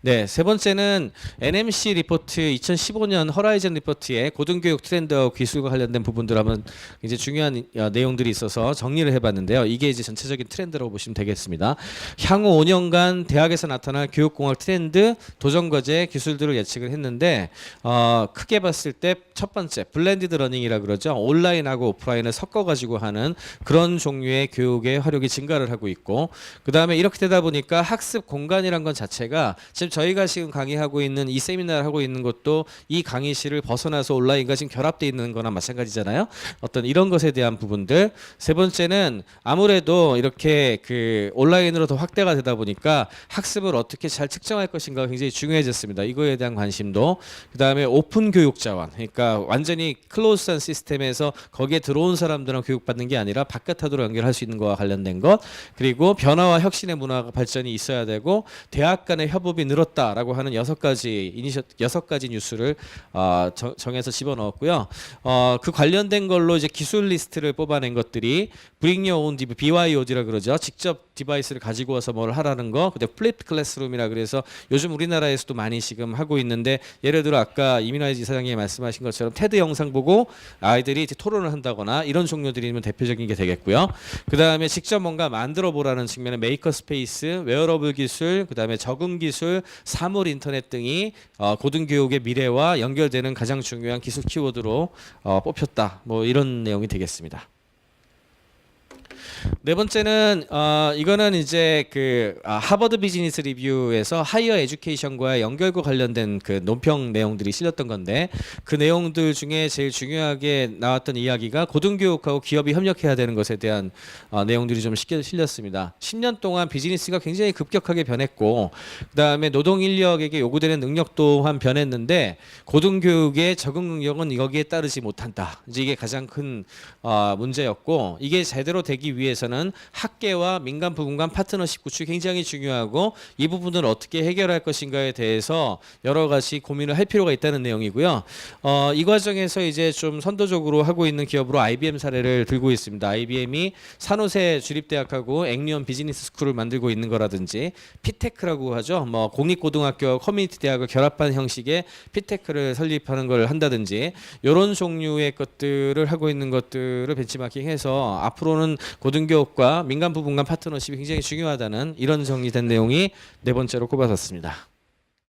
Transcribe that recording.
네, 세 번째는 NMC 리포트 2015년 허라이즌 리포트의 고등교육 트렌드와 기술과 관련된 부분들 한번 이제 중요한 어, 내용들이 있어서 정리를 해봤는데요. 이게 이제 전체적인 트렌드라고 보시면 되겠습니다. 향후 5년간 대학에서 나타날 교육공학 트렌드, 도전과제, 기술들을 예측을 했는데 어, 크게 봤을 때 첫 번째 블렌디드 러닝이라 그러죠. 온라인하고 오프라인을 섞어가지고 하는 그런 종류의 교육의 활용이 증가를 하고 있고 그 다음에 이렇게 되다 보니까 학습 공간이란 건 자체가 지금 저희가 지금 강의하고 있는 이 세미나를 하고 있는 것도 이 강의실을 벗어나서 온라인과 지금 결합돼 있는 거나 마찬가지잖아요. 어떤 이런 것에 대한 부분들. 세 번째는 아무래도 이렇게 그 온라인으로 더 확대가 되다 보니까 학습을 어떻게 잘 측정할 것인가 굉장히 중요해졌습니다. 이거에 대한 관심도. 그 다음에 오픈 교육 자원. 그러니까 완전히 클로즈한 시스템에서 거기에 들어온 사람들은 교육받는 게 아니라 바깥하도록 연결할 수 있는 거와 관련된 것. 그리고 변화와 혁신의 문화가 발전이 있어야 되고 대학 간의 협업이 늘었다라고 하는 여섯 가지 이니셔 여섯 가지 뉴스를 어, 정, 정해서 집어넣었고요. 어, 그 관련된 걸로 이제 기술 리스트를 뽑아낸 것들이 Bring Your BYOD라 그러죠. 직접 디바이스를 가지고 와서 뭘 하라는 거. 근데 플립 클래스룸이라 그래서 요즘 우리나라에서도 많이 지금 하고 있는데 예를 들어 아까 이민아 지사장님이 말씀하신 것처럼 테드 영상 보고 아이들이 이제 토론을 한다거나 이런 종류들이면 대표적인 게 되겠고요. 그 다음에 직접 뭔가 만들어 보라는 측면의 메이커 스페이스, 웨어러블 기술, 그 다음에 적응 기술, 사물 인터넷 등이 어, 고등교육의 미래와 연결되는 가장 중요한 기술 키워드로 어, 뽑혔다. 뭐 이런 내용이 되겠습니다. 네 번째는 어, 이거는 이제 그 아, 하버드 비즈니스 리뷰에서 하이어 에듀케이션과 연결과 관련된 그 논평 내용들이 실렸던 건데 그 내용들 중에 제일 중요하게 나왔던 이야기가 고등교육하고 기업이 협력해야 되는 것에 대한 어, 내용들이 좀 실려- 실렸습니다. 10년 동안 비즈니스가 굉장히 급격하게 변했고 그다음에 노동 인력에게 요구되는 능력 또한 변했는데 고등교육의 적응 능력은 여기에 따르지 못한다. 이제 이게 가장 큰 어, 문제였고 이게 제대로 되기 위해서는 학계와 민간 부분 간 파트너십 구축이 굉장히 중요하고 이 부분을 어떻게 해결할 것인가에 대해서 여러 가지 고민을 할 필요가 있다는 내용이고요. 어, 이 과정에서 이제 좀 선도적으로 하고 있는 기업으로 IBM 사례를 들고 있습니다. IBM이 산호세 주립대학하고 앵리언 비즈니스 스쿨을 만들고 있는 거라든지 피테크라고 하죠. 뭐 공립고등학교 커뮤니티 대학을 결합한 형식의 피테크를 설립하는 걸 한다든지 이런 종류의 것들을 하고 있는 것들을 벤치마킹해서 앞으로는 고등교 육과 민간 부분 간 파트너십이 굉장히 중요하다는 이런 정리된 내용이 네 번째로 꼽아봤습니다.